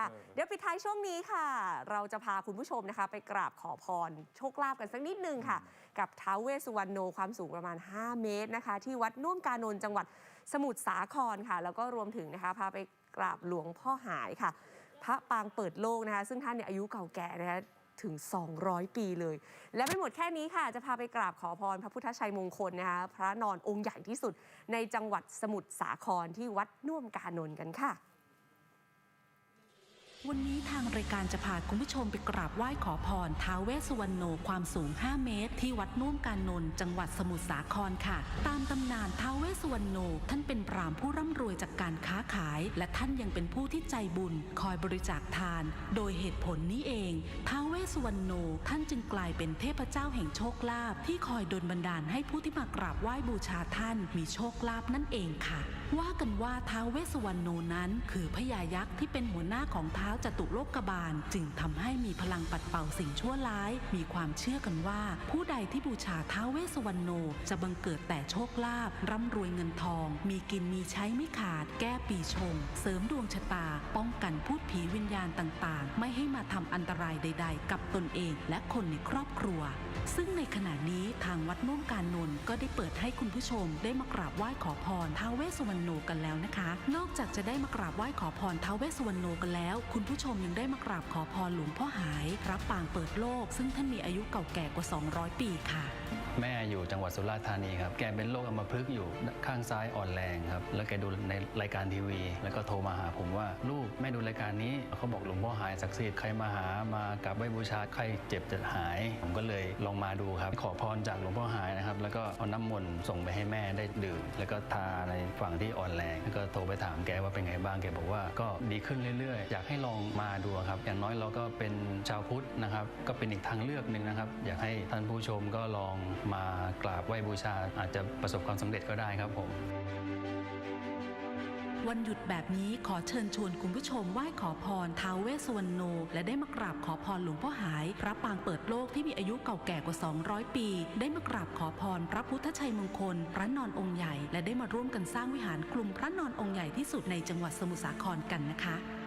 ค่ะเออเดี๋ยวปิดท้ายช่วงนี้ค่ะ เราจะพาคุณผู้ชมนะคะ ไปกราบขอพรโชคลาภกันสักนิดนึงค่ะ กับท้าวเวสสุวรรณโนความสูงประมาณ 5 เมตรนะคะ ที่วัดน่วมกานนท์จังหวัดสมุทรสาครค่ะ แล้วก็รวมถึงนะคะพาไปกราบหลวงพ่อหายค่ะ พระปางเปิดโลกนะคะ ซึ่งท่านเนี่ยอายุเก่าแก่นะคะถึง 200 ปีเลย และไม่หมดแค่นี้ค่ะ จะพาไปกราบขอพรพระพุทธชัยมงคลนะคะพระนอนองค์ใหญ่ที่สุดในจังหวัดสมุทรสาครที่วัดน่วมกานนท์กันค่ะ วันนี้ทางรายการจะพาคุณผู้ชมไปกราบไหว้ขอพรท้าวเวสสุวรรณโนความสูง 5 เมตร ที่วัดน่วมการนนท์จังหวัดสมุทรสาครค่ะ ตามตำนานท้าวเวสสุวรรณโน ท่านเป็นปรามผู้ร่ำรวยจากการค้าขาย และท่านยังเป็นผู้ที่ใจบุญ คอยบริจาคทาน โดยเหตุผลนี้เองท้าวเวสสุวรรณโน ท่านจึงกลายเป็นเทพเจ้าแห่งโชคลาภที่คอยดลบันดาลให้ผู้ที่มากราบไหว้บูชาท่าน มีโชคลาภนั่นเองค่ะ ว่ากันว่าท้าวเวสสุวรรณโนนั้น คือพญายักษ์ที่เป็นหัวหน้าของเท้าวจตุโลกบาล จึงทำให้มีพลังปัดเป่าสิ่งชั่วร้าย มีความเชื่อกันว่า ผู้ใดที่บูชาท้าวเวสวรรณโน จะบังเกิดแต่โชคลาภร่ำรวยเงินทอง มีกินมีใช้ไม่ขาด แก้ปีชง เสริมดวงชะตา ป้องกันพูดผีวิญญาณต่างๆ ไม่ให้มาทำอันตรายใด ๆ กับตนเองและคนในครอบครัว ซึ่งในขณะนี้ทางวัดน่วมการนนท์ก็ได้เปิดให้คุณผู้ชมได้มากราบไหว้ขอพรท้าวเวสวรรณโนกันแล้วนะคะ นอกจากจะได้มากราบไหว้ขอพรท้าวเวสวรรณโนกันแล้วคุณผู้ชมยังได้มากราบขอพรหลวงพ่อหายรับปางเปิดโลก ซึ่งท่านมีอายุเก่าแก่กว่า 200 ปีค่ะ แม่อยู่จังหวัดสุราษฎร์ธานีครับแกเป็นโรคอัมพฤกษ์อยู่ข้างซ้ายอ่อนแรงครับแล้วแกดูในรายการทีวี แล้วก็โทรมาหาผมว่าลูกแม่ดูรายการนี้เขาบอกหลวงพ่อหายศักดิ์สิทธิ์ใครมาหามากราบไหว้บูชาใครเจ็บจะหาย ผมก็เลยลองมาดูครับ ขอพรจากหลวงพ่อหายนะครับแล้วก็เอาน้ำมนต์ส่งไปให้แม่ได้ดื่มแล้วก็ทาในฝั่งที่อ่อนแรงแล้วก็โทรไปถามแกว่าเป็นไงบ้างแกบอกว่าก็ดีขึ้นเรื่อยๆอยากให้ลององมาดูครับ อย่างน้อยเราก็เป็นชาวพุทธนะครับ ก็เป็นอีกทางเลือกหนึ่งนะครับ อยากให้ท่านผู้ชมก็ลองมากราบไหว้บูชา อาจจะประสบความสำเร็จก็ได้ครับผมวันหยุดแบบนี้ขอเชิญชวนคุณผู้ชมไหว้ขอพรท้าวเวสวรรณโน และได้มากราบขอพรหลวงพ่อหาย พระปางเปิดโลกที่มีอายุเก่าแก่กว่า 200 ปี ได้มากราบขอพรพระพุทธชัยมงคล พระนอนองค์ใหญ่ และได้มาร่วมกันสร้างวิหารกลุ่มพระนอนองค์ใหญ่ที่สุดในจังหวัดสมุทรสาครกันนะคะ